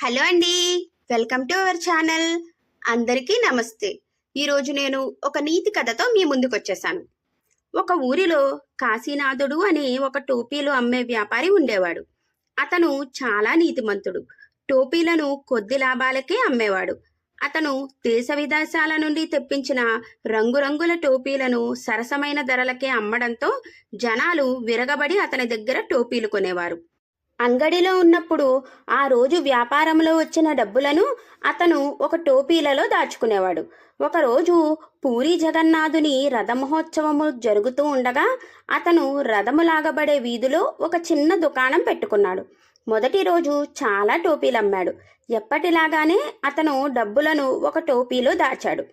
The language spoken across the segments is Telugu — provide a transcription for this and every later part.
హలో అండి. Welcome to our channel. అందరికీ నమస్తే. ఈరోజు నేను ఒక నీతి కథతో మీ ముందుకు వచ్చేసాను. ఒక ఊరిలో కాశీనాథుడు అనే ఒక టోపీలు అమ్మే వ్యాపారి ఉండేవాడు. అతను చాలా నీతిమంతుడు. టోపీలను కొద్ది లాభాలకే అమ్మేవాడు. అతను దేశ విదేశాల నుండి తెప్పించిన రంగురంగుల టోపీలను సరసమైన ధరలకే అమ్మడంతో జనాలు విరగబడి అతని దగ్గర టోపీలు కొనేవారు. అంగడిలో ఉన్నప్పుడు ఆ రోజు వ్యాపారంలో వచ్చిన డబ్బులను అతను ఒక టోపీలలో దాచుకునేవాడు. ఒకరోజు పూరి జగన్నాథుని రథమహోత్సవము జరుగుతూ ఉండగా అతను రథము లాగబడే వీధిలో ఒక చిన్న దుకాణం పెట్టుకున్నాడు. మొదటి రోజు చాలా టోపీలు అమ్మాడు ఎప్పటిలాగానే అతను డబ్బులను ఒక టోపీలో దాచాడు.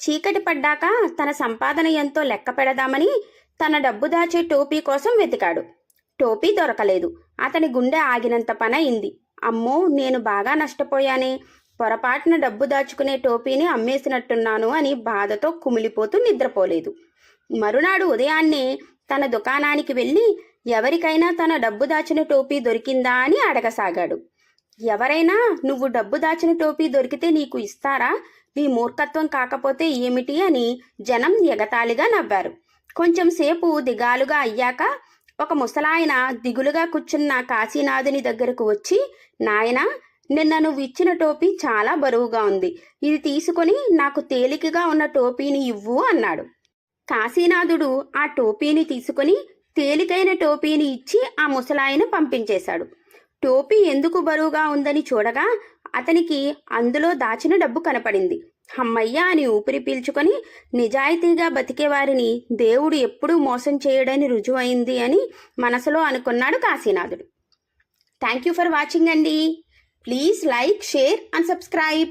చీకటి పడ్డాక తన సంపాదన ఎంతో లెక్క పెడదామని తన డబ్బు దాచే టోపీ కోసం వెతికాడు. టోపీ దొరకలేదు. అతని గుండె ఆగినంత పని అయింది అమ్మో నేను బాగా నష్టపోయానే. పొరపాటున డబ్బు దాచుకునే టోపీని అమ్మేసినట్టున్నాను అని బాధతో కుమిలిపోతూ నిద్రపోలేదు. మరునాడు ఉదయాన్నే తన దుకాణానికి వెళ్ళి ఎవరికైనా తన డబ్బు దాచిన టోపీ దొరికిందా అని అడగసాగాడు. ఎవరైనా నువ్వు డబ్బు దాచిన టోపీ దొరికితే నీకు ఇస్తారా? నీ మూర్ఖత్వం కాకపోతే ఏమిటి? అని జనం ఎగతాళిగా నవ్వారు. కొంచెం సేపు దిగాలుగా అయ్యాక ఒక ముసలాయన దిగులుగా కూర్చున్న కాశీనాథుని దగ్గరకు వచ్చి నాయనా నిన్న నువ్వు ఇచ్చిన టోపీ చాలా బరువుగా ఉంది. ఇది తీసుకొని నాకు తేలికగా ఉన్న టోపీని ఇవ్వు అన్నాడు. కాశీనాథుడు ఆ టోపీని తీసుకొని తేలికైన టోపీని ఇచ్చి ఆ ముసలాయన పంపించేశాడు. టోపీ ఎందుకు బరువుగా ఉందని చూడగా అతనికి అందులో దాచిన డబ్బు కనపడింది. హమ్మయ్య అని ఊపిరి పీల్చుకొని నిజాయితీగా బతికే వారిని దేవుడు ఎప్పుడూ మోసం చేయడని రుజువైంది అని మనసులో అనుకున్నాడు కాశీనాథుడు. థ్యాంక్ యూ ఫర్ వాచింగ్ అండి. Please like share and subscribe.